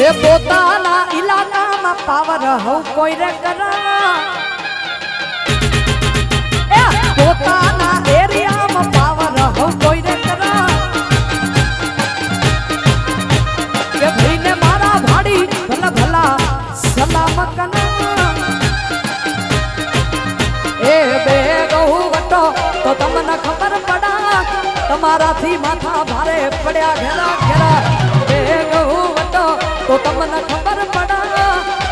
એ પોતાના ઇલાકામાં પાવર હવ કોઈ રે કરા એ પોતાના એરિયામાં પાવર હવ કોઈ રે કરા કે ભાઈને મારા ભાડી ભલા ભલા સલામ કના એ બે ગહુ વટો તો તમને ખબર પડા તમારાથી માથા ભારે પડ્યા ઘેરા ઘેરા બે ગહુ વટો તો તમને ખબર પડા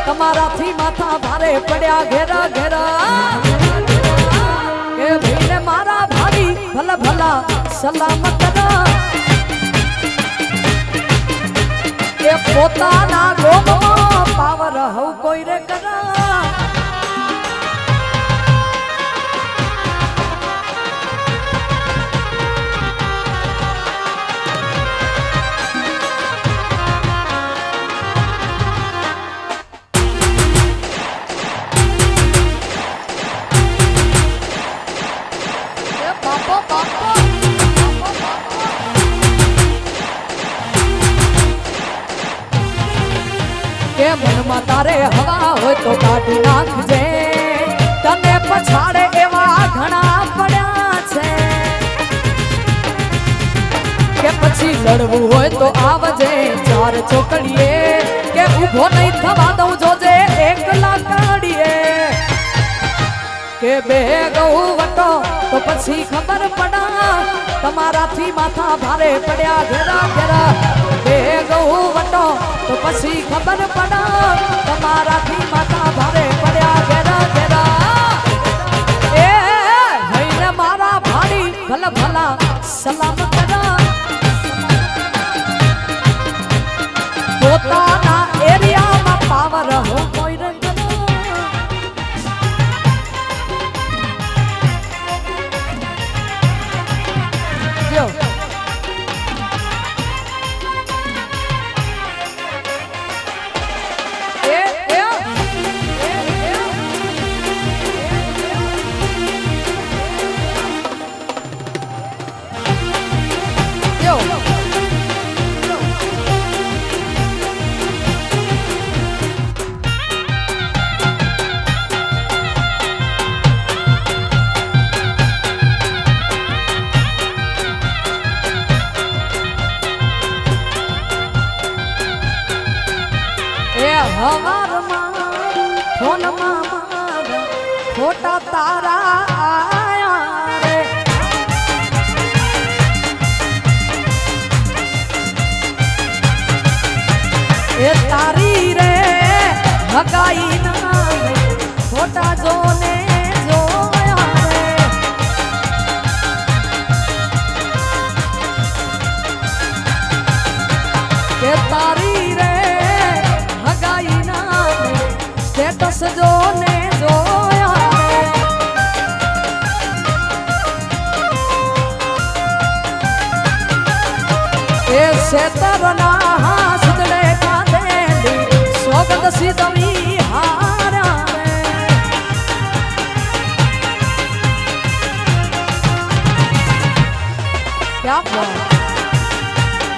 તમારાથી માથા ભારે પડ્યા ઘેરા ઘેરા કે ભાઈને મારા ભાડી ભલા ભલા સલામ કરા કે પોતાના ગોમમાં પાવર હવ કોઈ રે કરા મનમાં તારે હવા હોય તો કાઢી નાખજે. તને પછાડે એવા ઘણા પડ્યા છે. કે પછી લડવું હોય તો આવજે ચાર ચોકડીએ. કે ઊભો નહીં થવા દઉં જોજે એકલા કાઢીએ. કે બે ગૌ વટો તો પછી ખબર પડા તમારાથી માથા ભારે પડ્યા ઘેરા ઘેરા બે ગૌ વટો તો પછી ખબર પડા હગાઈ ના ખોટા જોને કે તારી રે હગાઈ ના સ્ટેટસ જોને ક્યાં બાત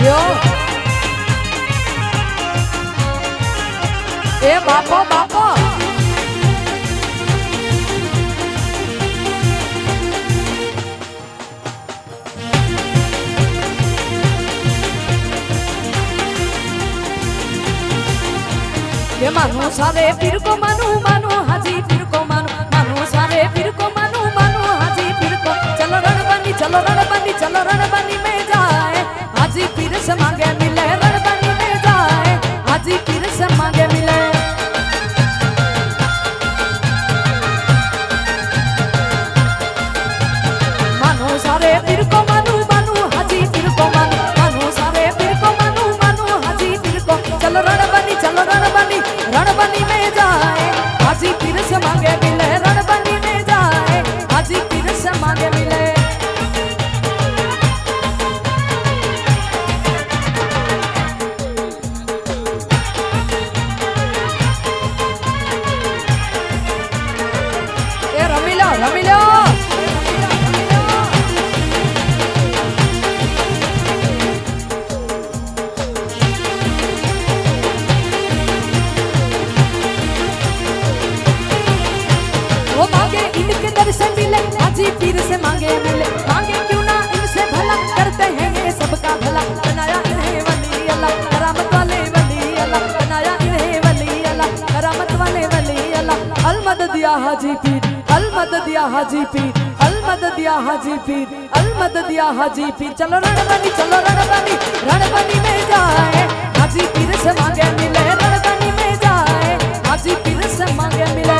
યો એ બાપો બાપો કે માનું સારે પીરકો માનું માનું હાજી પીરકો માનું માનું સારે પીરકો માનું માનું હાજી પીરકો ચલો રણબંધી ચલો રણબંધી चलो रणबनी में जाए। हाजी फिर समागे में पीर से मिले हाजी पीर से मांगे मिले। मांगे क्यों ना? इनसे भला करते हैं ये सबका भला। बनाया इन्हें वली अल्लाह करामत वाले वली अल्लाह बनाया इन्हें वली अल्लाह करामत वाले वली अल्लाह अलमद दिया हाजी पीर अलमद दिया हाजी पीर अलमद दिया हाजी पीर अलमद दिया हाजी पीर। चलो रणबनी चलो रणबनी रणबनी में जाए। हाजी पीर से मांगे मिले रणबनी में जाए। हाजी पीर से मांगे मिले।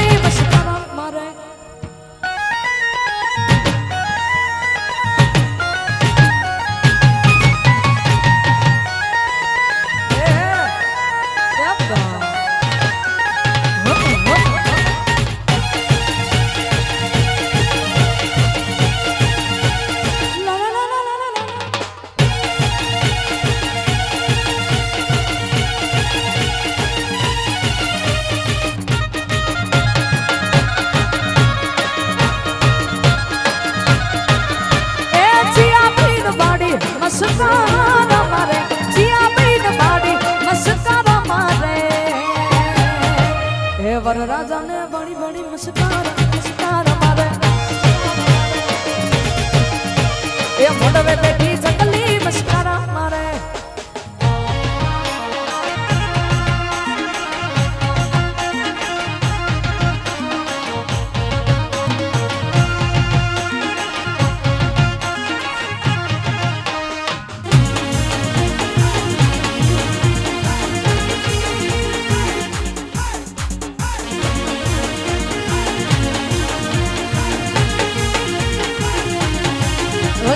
પર રાજાને ભણી ભણી મસ્કાર મસ્કાર મારે. એ મોઢવે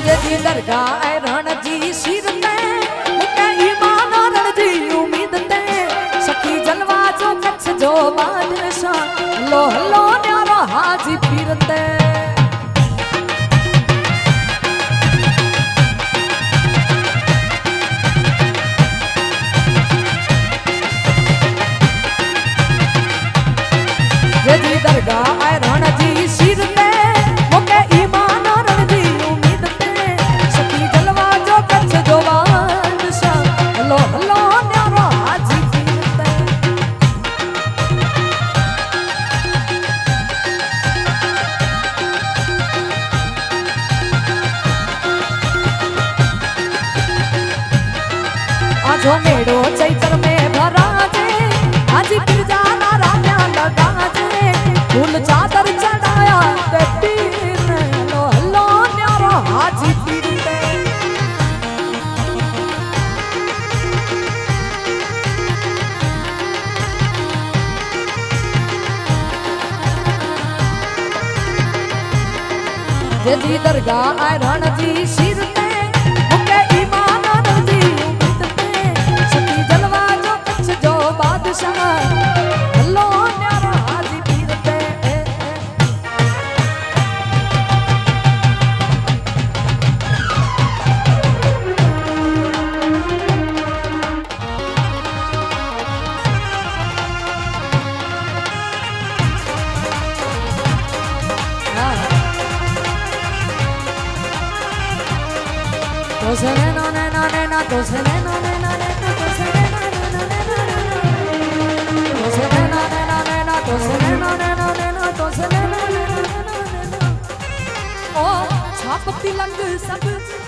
रोज़े जी दरगाह रण जी सिर ते मुके ईमान रण उम्मीद ते सखी जलवा जो कच्छ जो बादशाह, लो लो न्यारो हाजी पीर ફૂલ ચાદર ચડાયા તે પીર લો હલ્લો ન્યારો હાજી પીર જેજી દરગાહ આ રણ se ne na ne na ne na to se ne no ne na ne na to se ne na ne na ne na ne na ओ छाप तिलक सब